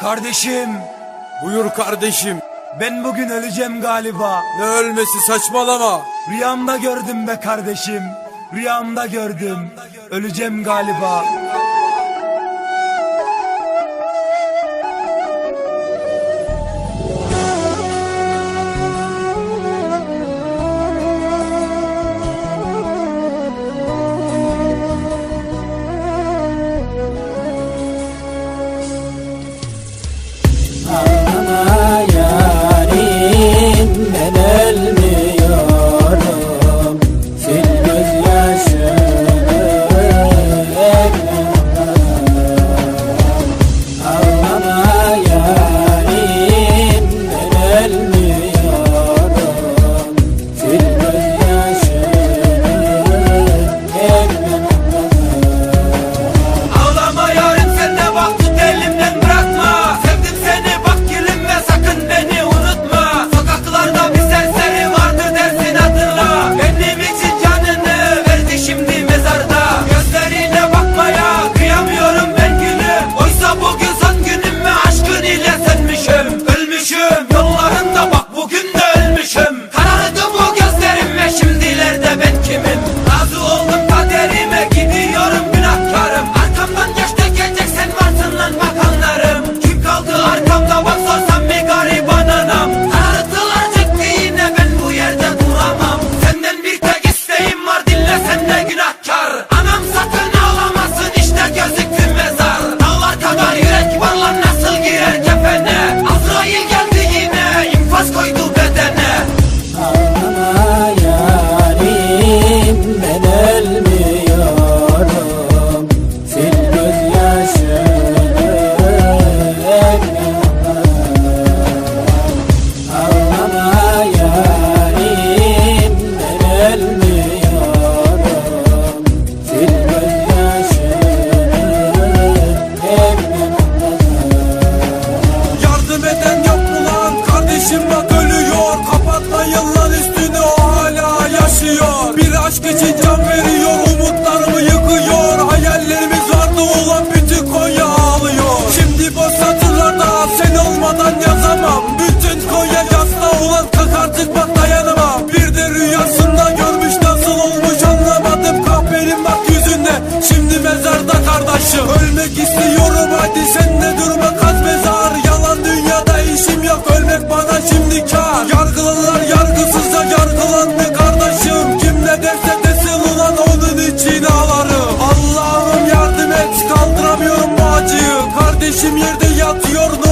Kardeşim. Buyur kardeşim. Ben bugün öleceğim galiba. Ne ölmesi saçmalama. Rüyamda gördüm be kardeşim. Rüyamda gördüm. Öleceğim galiba. Aşk için can veriyor umutlarımı yıkıyor Hayallerimiz vardı olan bütün Konya ağlıyor. Şimdi bu satırlarda sen olmadan yazamam. Bütün Konya yasla olan kalk artık bak dayanamam. Bir de rüyasında görmüş nasıl olmuş anlamadım. Kahperim bak yüzünde şimdi mezarda kardeşim. Ölmek istiyor. Kardeşim yerde yatıyor